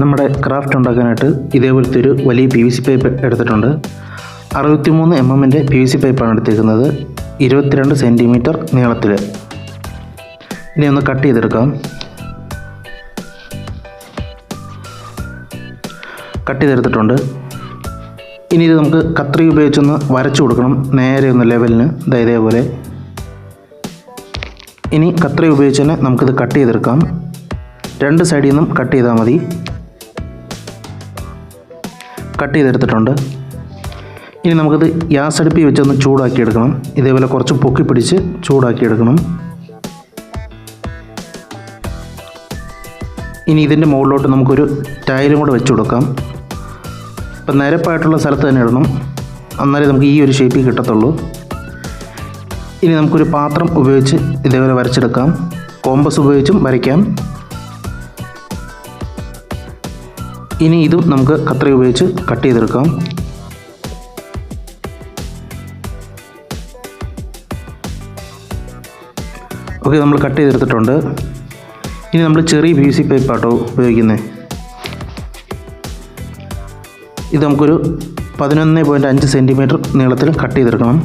നമ്മുടെ ക്രാഫ്റ്റ് ഉണ്ടാക്കാനായിട്ട് ഇതേപോലത്തെ ഒരു വലിയ പി വി സി പൈപ്പ് എടുത്തിട്ടുണ്ട്. അറുപത്തിമൂന്ന് എം എമ്മിന്റെ പി വി സി പൈപ്പാണ് എടുത്തേക്കുന്നത് ഇരുപത്തിരണ്ട് സെന്റിമീറ്റർ നീളത്തിൽ ഇനി ഒന്ന് കട്ട് ചെയ്തെടുക്കാം. കട്ട് ചെയ്തെടുത്തിട്ടുണ്ട്. ഇനി ഇത് നമുക്ക് കത്രി ഉപയോഗിച്ചൊന്ന് വരച്ചു കൊടുക്കണം നേരെ ഒന്ന് ലെവലിന് ഇതേപോലെ. ഇനി കത്രി ഉപയോഗിച്ച് തന്നെ നമുക്കിത് കട്ട് ചെയ്തെടുക്കാം. രണ്ട് സൈഡിൽ നിന്നും കട്ട് ചെയ്താൽ മതി. കട്ട് ചെയ്തെടുത്തിട്ടുണ്ട്. ഇനി നമുക്കിത് ഗ്യാസ് അടുപ്പിൽ വെച്ചൊന്ന് ചൂടാക്കിയെടുക്കണം. ഇതേപോലെ കുറച്ച് പൊക്കി പിടിച്ച് ചൂടാക്കിയെടുക്കണം. ഇനി ഇതിന്റെ മുകളിലോട്ട് നമുക്കൊരു ടൈലും കൂടെ വെച്ച് കൊടുക്കാം. ഇപ്പം നിരപ്പായിട്ടുള്ള സ്ഥലത്ത് തന്നെ ഇടണം. എന്നാലേ നമുക്ക് ഈ ഒരു ഷേപ്പിൽ കിട്ടത്തുള്ളൂ. ഇനി നമുക്കൊരു പാത്രം ഉപയോഗിച്ച് ഇതേപോലെ വരച്ചെടുക്കാം. കോമ്പസ് ഉപയോഗിച്ചും വരയ്ക്കാം. ഇനി ഇതും നമുക്ക് കത്രി ഉപയോഗിച്ച് കട്ട് ചെയ്തെടുക്കാം. ഓക്കെ നമ്മൾ കട്ട് ചെയ്തെടുത്തിട്ടുണ്ട്. ഇനി നമ്മൾ ചെറിയ പി സി പൈപ്പാട്ടോ ഉപയോഗിക്കുന്നത് ഇത് നമുക്കൊരു പതിനൊന്ന് പോയിന്റ് അഞ്ച് സെന്റിമീറ്റർ നീളത്തിൽ കട്ട് ചെയ്തെടുക്കണം.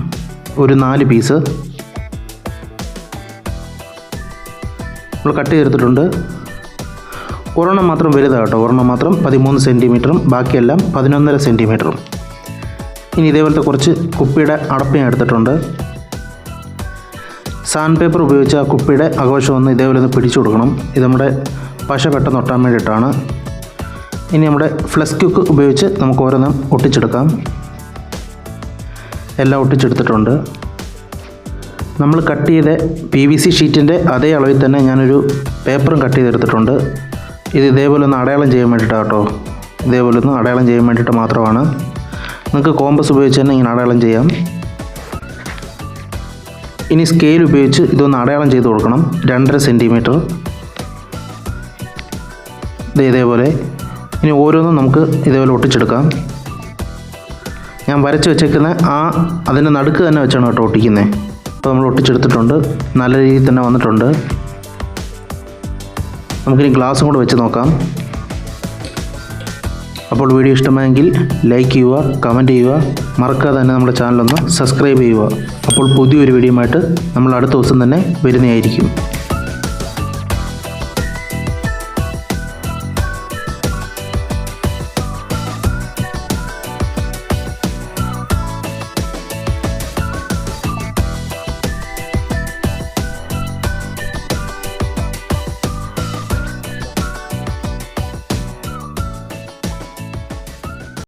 ഒരു നാല് പീസ്. നമ്മൾ കട്ട് ചെയ്തെടുത്തിട്ടുണ്ട്. ഒരെണ്ണം മാത്രം വലുതാണ് കേട്ടോ ഒരെണ്ണം മാത്രം പതിമൂന്ന് സെന്റിമീറ്ററും ബാക്കിയെല്ലാം പതിനൊന്നര സെന്റിമീറ്ററും ഇനി ഇതേപോലത്തെ കുറച്ച് കുപ്പിയുടെ അടപ്പ് ഞാൻ എടുത്തിട്ടുണ്ട്. സാൻഡ് പേപ്പർ ഉപയോഗിച്ച് ആ കുപ്പിയുടെ അകവശം ഒന്ന് ഇതേപോലെ ഒന്ന് പിടിച്ചു കൊടുക്കണം. ഇത് നമ്മുടെ പശ പെട്ടെന്ന് ഒട്ടാൻ വേണ്ടിയിട്ടാണ്. ഇനി നമ്മുടെ ഫ്ലസ് കുക്ക് ഉപയോഗിച്ച് നമുക്ക് ഓരോന്നും ഒട്ടിച്ചെടുക്കാം. എല്ലാം ഒട്ടിച്ചെടുത്തിട്ടുണ്ട്. നമ്മൾ കട്ട് ചെയ്ത പി വി സി ഷീറ്റിന്റെ അതേ അളവിൽ തന്നെ ഞാനൊരു പേപ്പറും കട്ട് ചെയ്തെടുത്തിട്ടുണ്ട്. ഇത് ഇതേപോലെ ഒന്ന് അടയാളം ചെയ്യാൻ വേണ്ടിയിട്ടാണ് കേട്ടോ. ഇതേപോലെ ഒന്ന് അടയാളം ചെയ്യാൻ വേണ്ടിയിട്ട് മാത്രമാണ്. നിങ്ങൾക്ക് കോമ്പസ് ഉപയോഗിച്ച് തന്നെ ഇങ്ങനെ അടയാളം ചെയ്യാം. ഇനി സ്കെയിൽ ഉപയോഗിച്ച് ഇതൊന്ന് അടയാളം ചെയ്ത് കൊടുക്കണം. രണ്ടര സെന്റിമീറ്റർ ഇത് ഇതേപോലെ. ഇനി ഓരോന്നും നമുക്ക് ഇതേപോലെ ഒട്ടിച്ചെടുക്കാം. ഞാൻ വരച്ച് വെച്ചേക്കുന്ന ആ അതിന്റെ നടുക്ക് തന്നെ വെച്ചാണ് കേട്ടോ ഒട്ടിക്കുന്നത്. അപ്പോൾ നമ്മൾ ഒട്ടിച്ചെടുത്തിട്ടുണ്ട്. നല്ല രീതിയിൽ തന്നെ വന്നിട്ടുണ്ട്. നമുക്കിനി ഗ്ലാസും കൂടെ വെച്ച് നോക്കാം. അപ്പോൾ വീഡിയോ ഇഷ്ടമായെങ്കിൽ ലൈക്ക് ചെയ്യുക കമന്റ് ചെയ്യുക മറക്കാതെ തന്നെ നമ്മുടെ ചാനലൊന്ന് സബ്സ്ക്രൈബ് ചെയ്യുക. അപ്പോൾ പുതിയൊരു വീഡിയോയുമായിട്ട് നമ്മൾ അടുത്ത ദിവസം തന്നെ വരുന്നതായിരിക്കും.